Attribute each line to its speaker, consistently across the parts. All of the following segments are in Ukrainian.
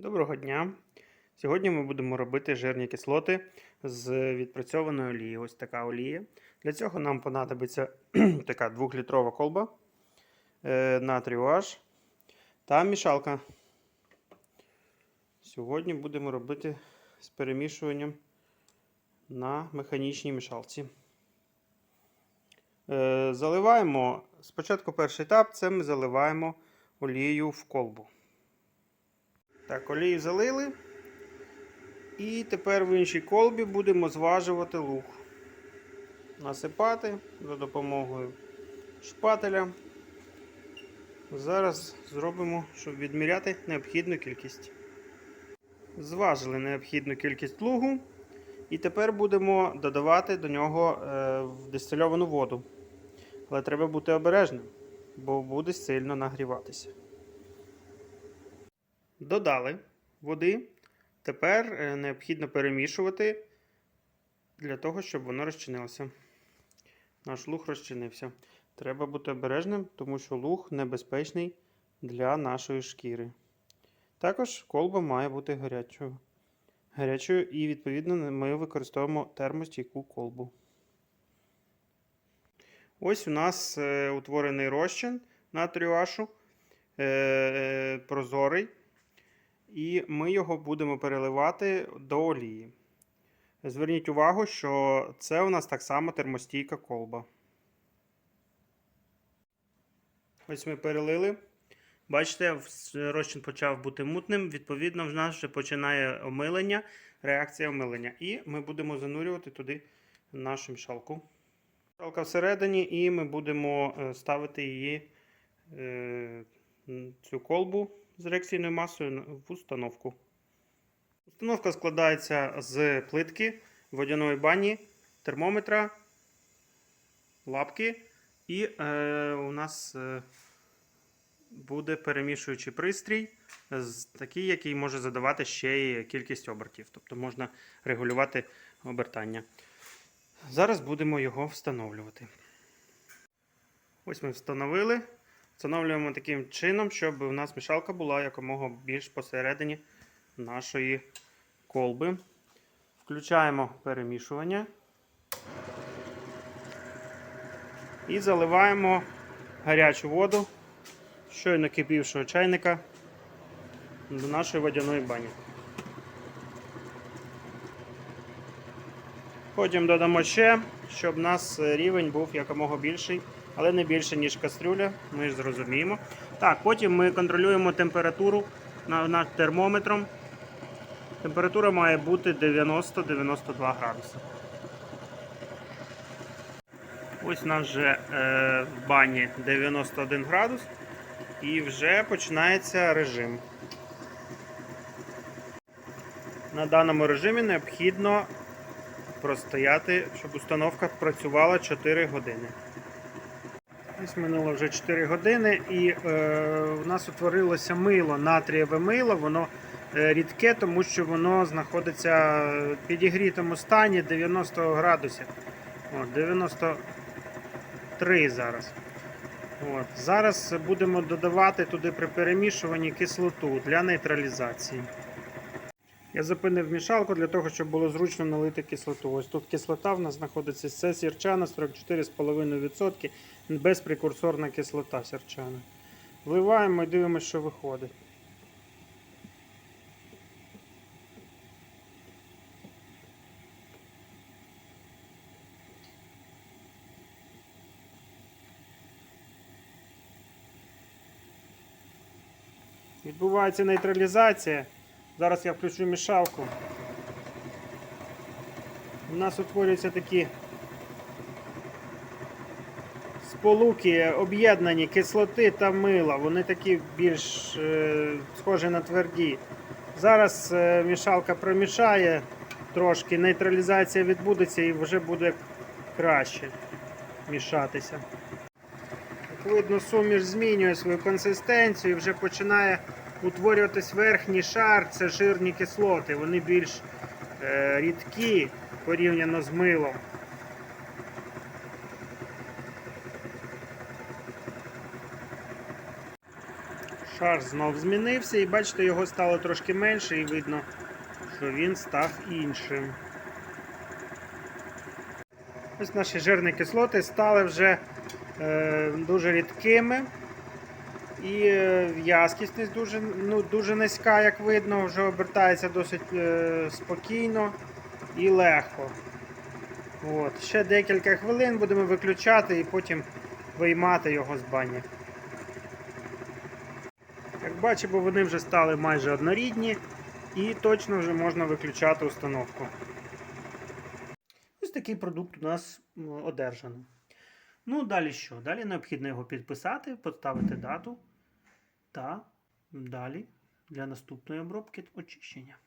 Speaker 1: Доброго дня! Сьогодні ми будемо робити жирні кислоти з відпрацьованої олії. Ось така олія. Для цього нам понадобиться така 2-літрова колба, е, натрію H та мішалка. Сьогодні будемо робити з перемішуванням на механічній мішалці. Е, Заливаємо спочатку перший етап це ми заливаємо олією в колбу. Так, олію залили. І тепер в іншій колбі будемо зважувати лук. Насипати за допомогою шпателя. Зараз зробимо, щоб відміряти необхідну кількість. Зважили необхідну кількість лугу. І тепер будемо додавати до нього е, дистильовану воду. Але треба бути обережним, бо буде сильно нагріватися. Додали води. Тепер е, необхідно перемішувати для того, щоб воно розчинилося. Наш луг розчинився. Треба бути обережним, тому що луг небезпечний для нашої шкіри. Також колба має бути гарячою. Гарячою і, відповідно, ми використовуємо термостійку колбу. Ось у нас е, утворений розчин натрію ашу, е, прозорий і ми його будемо переливати до олії. Зверніть увагу, що це у нас так само термостійка колба. Ось ми перелили. Бачите, розчин почав бути мутним. Відповідно, в нас вже починає омилення, реакція омилення. І ми будемо занурювати туди нашу мішалку. Мішалка всередині, і ми будемо е, ставити її е, цю колбу з реакційною масою в установку. Установка складається з плитки, водяної бані, термометра, лапки і е, у нас е, буде перемішуючий пристрій, з, такий, який може задавати ще й кількість обертів. Тобто можна регулювати обертання. Зараз будемо його встановлювати. Ось ми встановили. Встановлюємо таким чином, щоб у нас мішалка була якомога більш посередині нашої колби. Включаємо перемішування і заливаємо гарячу воду щойно кипівшого чайника до нашої водяної бані. Потім додамо ще, щоб у нас рівень був якомога більший але не більше, ніж кастрюля, ми ж зрозуміємо. Так, потім ми контролюємо температуру над термометром. Температура має бути 90-92 градуси. Ось у нас вже е, в бані 91 градус і вже починається режим. На даному режимі необхідно простояти, щоб установка працювала 4 години. Ось минуло вже 4 години і е, у нас утворилося мило, натрієве мило, воно е, рідке, тому що воно знаходиться в підігрітому стані 90 градусів. О, 93 зараз. От. Зараз будемо додавати туди при перемішуванні кислоту для нейтралізації. Я зупинив мішалку для того, щоб було зручно налити кислоту. Ось тут кислота в нас знаходиться. Це сірчана 44,5%. Безпрекурсорна кислота сірчана. Вливаємо і дивимося, що виходить. Відбувається нейтралізація. Зараз я включу мішалку. У нас утворюються такі сполуки об'єднані кислоти та мила. Вони такі більш е, схожі на тверді. Зараз е, мішалка промішає трошки, нейтралізація відбудеться і вже буде краще мішатися. Як видно, суміш змінює свою консистенцію і вже починає утворюватись верхній шар, це жирні кислоти. Вони більш е, рідкі порівняно з милом. Шар знов змінився і бачите, його стало трошки менше і видно, що він став іншим. Ось наші жирні кислоти стали вже е, дуже рідкими. І е, в'язкість дуже, ну, дуже низька, як видно, вже обертається досить е, спокійно і легко. От. Ще декілька хвилин будемо виключати і потім виймати його з бані. Як бачимо, вони вже стали майже однорідні і точно вже можна виключати установку. Ось такий продукт у нас м, одержано. Ну, далі що? Далі необхідно його підписати, поставити дату та далі для наступної обробки очищення.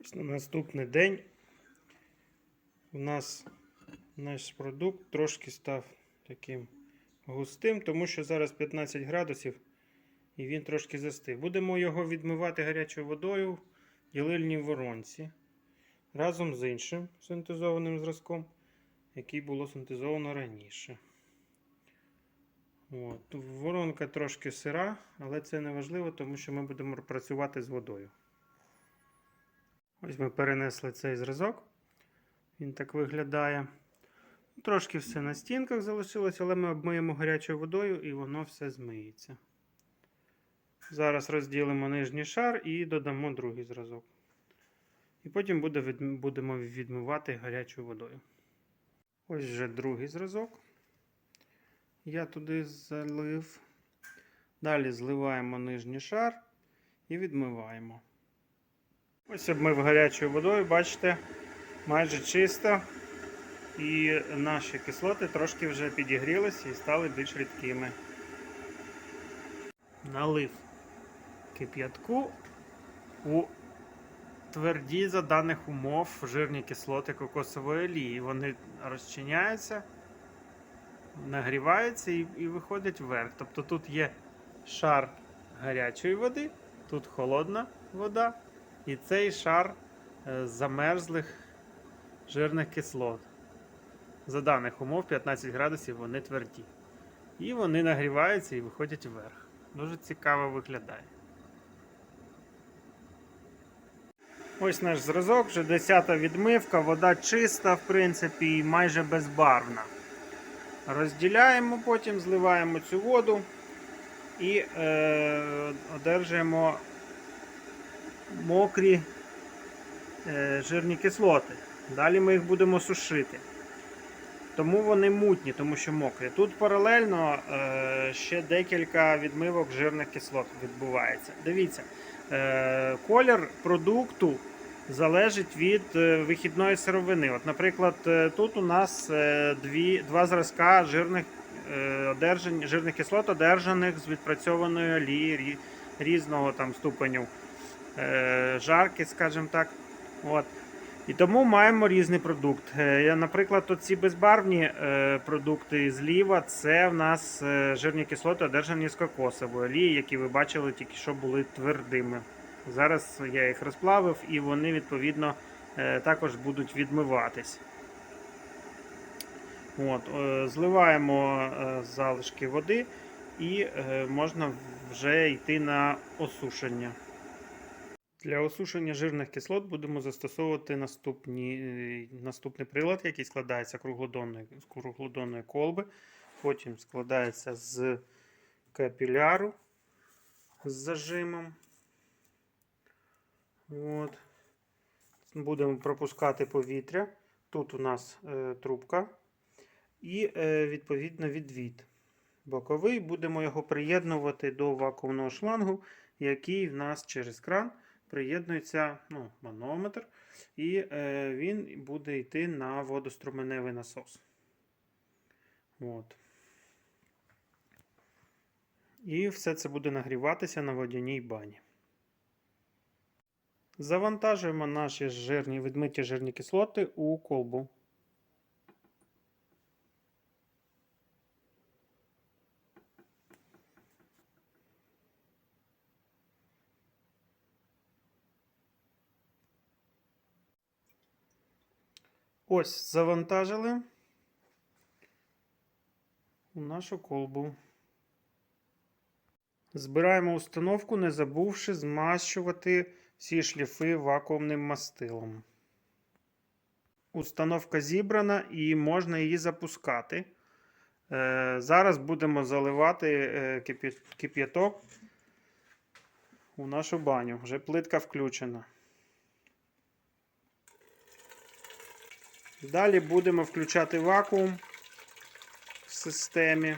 Speaker 1: Ось на наступний день у нас наш продукт трошки став таким густим, тому що зараз 15 градусів і він трошки застиг. Будемо його відмивати гарячою водою в ділильній воронці разом з іншим синтезованим зразком, який було синтезовано раніше. От. Воронка трошки сира, але це не важливо, тому що ми будемо працювати з водою. Ось ми перенесли цей зразок. Він так виглядає. Трошки все на стінках залишилось, але ми обмиємо гарячою водою і воно все змиється. Зараз розділимо нижній шар і додамо другий зразок. І потім будемо відмивати гарячою водою. Ось вже другий зразок. Я туди залив. Далі зливаємо нижній шар і відмиваємо. Ось обмив гарячою водою, бачите, майже чисто. І наші кислоти трошки вже підігрілися і стали більш рідкими. Налив кип'ятку у тверді за даних умов жирні кислоти кокосової олії. Вони розчиняються, нагріваються і, і виходять вверх. Тобто тут є шар гарячої води, тут холодна вода, і цей шар е, замерзлих жирних кислот. За даних умов 15 градусів вони тверді. І вони нагріваються і виходять вверх. Дуже цікаво виглядає. Ось наш зразок, вже 10 відмивка, вода чиста, в принципі, і майже безбарвна. Розділяємо, потім зливаємо цю воду і е, одержуємо мокрі е, жирні кислоти. Далі ми їх будемо сушити. Тому вони мутні, тому що мокрі. Тут паралельно е, ще декілька відмивок жирних кислот відбувається. Дивіться, колір продукту залежить від е, вихідної сировини. От, Наприклад, е, тут у нас е, дві, два зразка жирних, е, одержань, жирних кислот, одержаних з відпрацьованої олії рі- різного там ступеню е, жарки, скажімо так. От. І тому маємо різний продукт. Е, Наприклад, ці безбарвні е, продукти зліва це в нас е, жирні кислоти, одержані з кокосової олії, які ви бачили тільки що були твердими. Зараз я їх розплавив і вони відповідно також будуть відмиватись. От, зливаємо залишки води і можна вже йти на осушення. Для осушення жирних кислот будемо застосовувати наступні, е, наступний прилад, який складається круглодонної, з круглодонної колби. Потім складається з капіляру з зажимом. От. Будемо пропускати повітря. Тут у нас е, трубка і е, відповідно відвід. Боковий будемо його приєднувати до вакуумного шлангу, який в нас через кран приєднується ну, манометр, і е, він буде йти на водоструменевий насос. От. І все це буде нагріватися на водяній бані. Завантажуємо наші жирні відмиті жирні кислоти у колбу. Ось завантажили у нашу колбу. Збираємо установку, не забувши змащувати всі шліфи вакуумним мастилом. Установка зібрана і можна її запускати. Е, Зараз будемо заливати е, кип'яток у нашу баню. Вже плитка включена. Далі будемо включати вакуум в системі.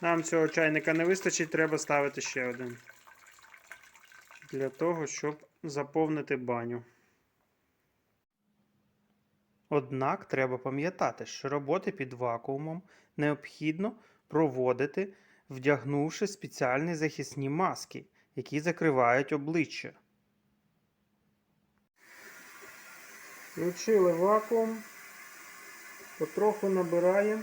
Speaker 1: Нам цього чайника не вистачить, треба ставити ще один. Для того, щоб заповнити баню. Однак треба пам'ятати, що роботи під вакуумом необхідно проводити, вдягнувши спеціальні захисні маски, які закривають обличчя. Включили вакуум, потроху набираємо,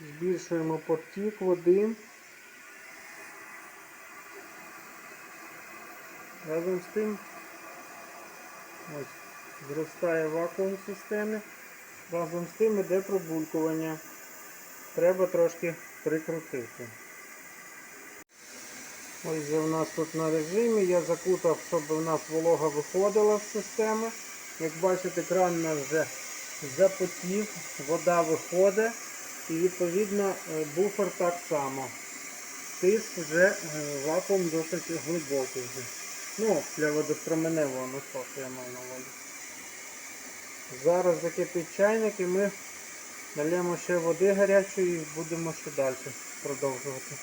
Speaker 1: збільшуємо потік води. Разом з тим ось, зростає вакуум в системі. Разом з тим іде пробулькування. Треба трошки прикрутити. Ось в нас тут на режимі. Я закутав, щоб у нас волога виходила з системи. Як бачите, кран у нас вже запотів, вода виходить і відповідно е, буфер так само. Тиск вже е, вакуум досить глибокий вже. Ну, для водостроменевого насосу я маю на увазі. Зараз закипить чайник і ми нальємо ще води гарячої і будемо ще далі продовжувати.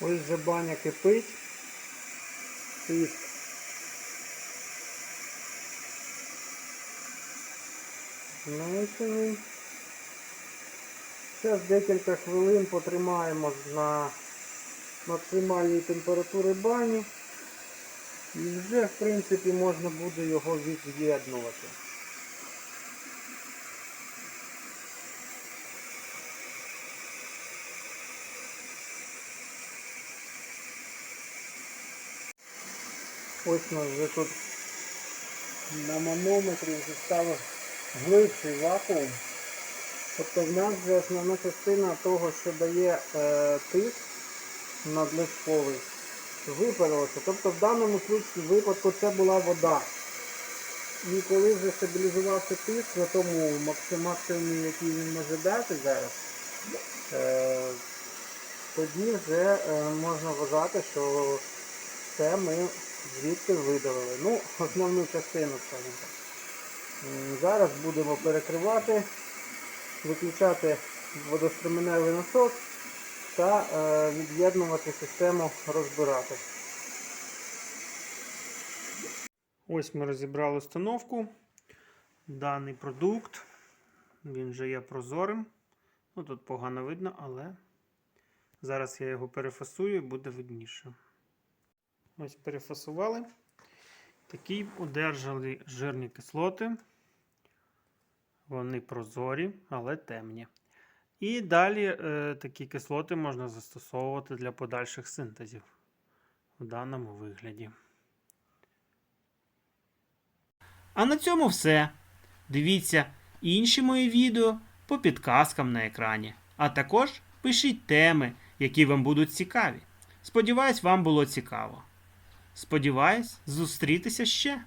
Speaker 1: Ось вже баня кипить. Тиск. Зменшений. Зараз декілька хвилин потримаємо на максимальній температурі бані. І вже, в принципі, можна буде його від'єднувати. Ось у нас вже тут на манометрі вже став глибший вакуум. Тобто в нас вже основна частина того, що дає е, тиск надлишковий, випарилося. Тобто в даному випадку це була вода. І коли вже стабілізувався тиск на тому максим- максимумі, який він може дати зараз, е, тоді вже е, можна вважати, що це ми звідти видалили. Ну, основну частину, скажімо так. М, Зараз будемо перекривати, виключати водостроменевий насос та е, від'єднувати систему, розбирати. Ось ми розібрали установку. Даний продукт. Він вже є прозорим. Ну, тут погано видно, але зараз я його перефасую і буде видніше. Ось перефасували. Такі одержали жирні кислоти. Вони прозорі, але темні. І далі е, такі кислоти можна застосовувати для подальших синтезів в даному вигляді.
Speaker 2: А на цьому все. Дивіться інші мої відео по підказкам на екрані. А також пишіть теми, які вам будуть цікаві. Сподіваюсь, вам було цікаво. Сподіваюсь, зустрітися ще.